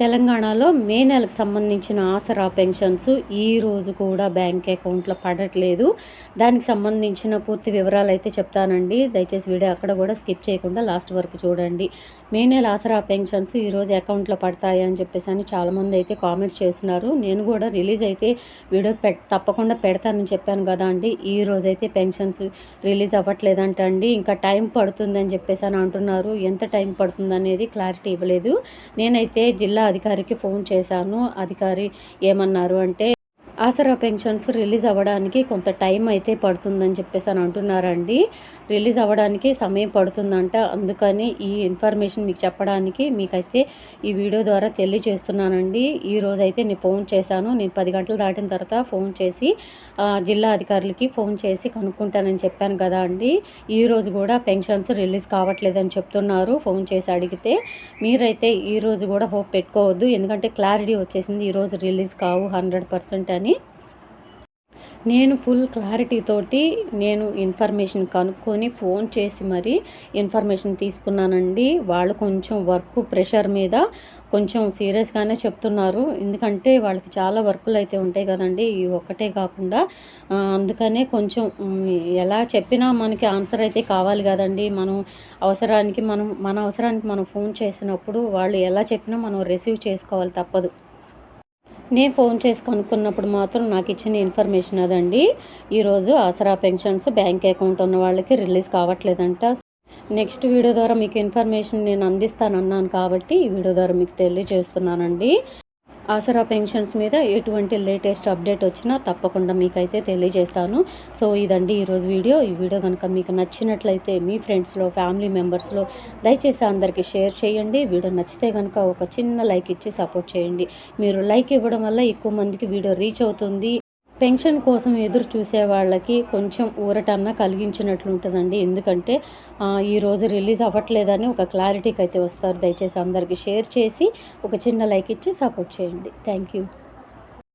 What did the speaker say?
తెలంగాణలో మే నెలకు సంబంధించిన ఆసరా పెన్షన్స్ ఈ రోజు కూడా బ్యాంక్ అకౌంట్లో పడట్లేదు. దానికి సంబంధించిన పూర్తి వివరాలు అయితే చెప్తానండి. దయచేసి వీడియో అక్కడ కూడా స్కిప్ చేయకుండా లాస్ట్ వరకు చూడండి. మే నెల ఆసరా పెన్షన్స్ ఈరోజు అకౌంట్లో పడతాయి అని చెప్పేసి అని చాలామంది అయితే కామెంట్స్ చేస్తున్నారు. నేను కూడా రిలీజ్ అయితే వీడియో పెట్ తప్పకుండా పెడతానని చెప్పాను కదా అండి. ఈ రోజు అయితే పెన్షన్స్ రిలీజ్ అవ్వట్లేదంట అండి ఇంకా టైం పడుతుందని చెప్పేసి అని అంటున్నారు. ఎంత టైం పడుతుంది అనేది క్లారిటీ ఇవ్వలేదు. నేనైతే జిల్లా అధికారికి ఫోన్ చేశాను. అధికారి ఏమన్నారు అంటే ఆసరా పెన్షన్స్ రిలీజ్ అవ్వడానికి కొంత టైం అయితే పడుతుందని చెప్పేసి అని అంటున్నారండి. రిలీజ్ అవ్వడానికి సమయం పడుతుందంట. అందుకని ఈ ఇన్ఫర్మేషన్ మీకు చెప్పడానికి మీకైతే ఈ వీడియో ద్వారా తెలియజేస్తున్నానండి. ఈరోజు అయితే నేను ఫోన్ చేశాను. నేను పది గంటలు దాటిన తర్వాత ఫోన్ చేసి జిల్లా అధికారులకి ఫోన్ చేసి కనుక్కుంటానని చెప్పాను కదా అండి. ఈ రోజు కూడా పెన్షన్స్ రిలీజ్ కావట్లేదని చెప్తున్నారు. ఫోన్ చేసి అడిగితే మీరైతే ఈ రోజు కూడా హోప్ పెట్టుకోవద్దు. ఎందుకంటే క్లారిటీ వచ్చేసింది ఈరోజు రిలీజ్ కావు హండ్రెడ్ పర్సెంట్ అని. నేను ఫుల్ క్లారిటీ తోటి నేను ఇన్ఫర్మేషన్ కనుక్కొని ఫోన్ చేసి మరి ఇన్ఫర్మేషన్ తీసుకున్నానండి. వాళ్ళు కొంచెం వర్క్ ప్రెషర్ మీద కొంచెం సీరియస్గానే చెప్తున్నారు. ఎందుకంటే వాళ్ళకి చాలా వర్కులు అయితే ఉంటాయి కదండి. ఈ ఒక్కటే కాకుండా అందుకనే కొంచెం ఎలా చెప్పినా మనకి ఆన్సర్ అయితే కావాలి కదండి. మనం అవసరానికి మనం మన అవసరానికి మనం ఫోన్ చేసినప్పుడు వాళ్ళు ఎలా చెప్పినా మనం రిసీవ్ చేసుకోవాలి తప్పదు. నేను ఫోన్ చేసి కనుక్కున్నప్పుడు మాత్రం నాకు ఇచ్చిన ఇన్ఫర్మేషన్ అదండి. ఈరోజు ఆసరా పెన్షన్స్ బ్యాంక్ అకౌంట్ ఉన్న వాళ్ళకి రిలీజ్ కావట్లేదంట. నెక్స్ట్ వీడియో ద్వారా మీకు ఇన్ఫర్మేషన్ నేను అందిస్తానన్నాను కాబట్టి ఈ వీడియో ద్వారా మీకు తెలియజేస్తున్నానండి. ఆసరా పెన్షన్స్ మీద ఎటువంటి లేటెస్ట్ అప్డేట్ వచ్చినా తప్పకుండా మీకైతే తెలియజేస్తాను. సో ఇదండి ఈరోజు వీడియో. ఈ వీడియో కనుక మీకు నచ్చినట్లయితే మీ ఫ్రెండ్స్లో ఫ్యామిలీ మెంబర్స్లో దయచేసి అందరికీ షేర్ చేయండి. వీడియో నచ్చితే కనుక ఒక చిన్న లైక్ ఇచ్చి సపోర్ట్ చేయండి. మీరు లైక్ ఇవ్వడం వల్ల ఎక్కువ మందికి వీడియో రీచ్ అవుతుంది. పెన్షన్ కోసం ఎదురు చూసే వాళ్ళకి కొంచెం ఊరటన్న కలిగించినట్లు ఉంటుందండి. ఎందుకంటే ఈరోజు రిలీజ్ అవ్వట్లేదని ఒక క్లారిటీకి అయితే వస్తారు. దయచేసి అందరికీ షేర్ చేసి ఒక చిన్న లైక్ ఇచ్చి సపోర్ట్ చేయండి. Thank you.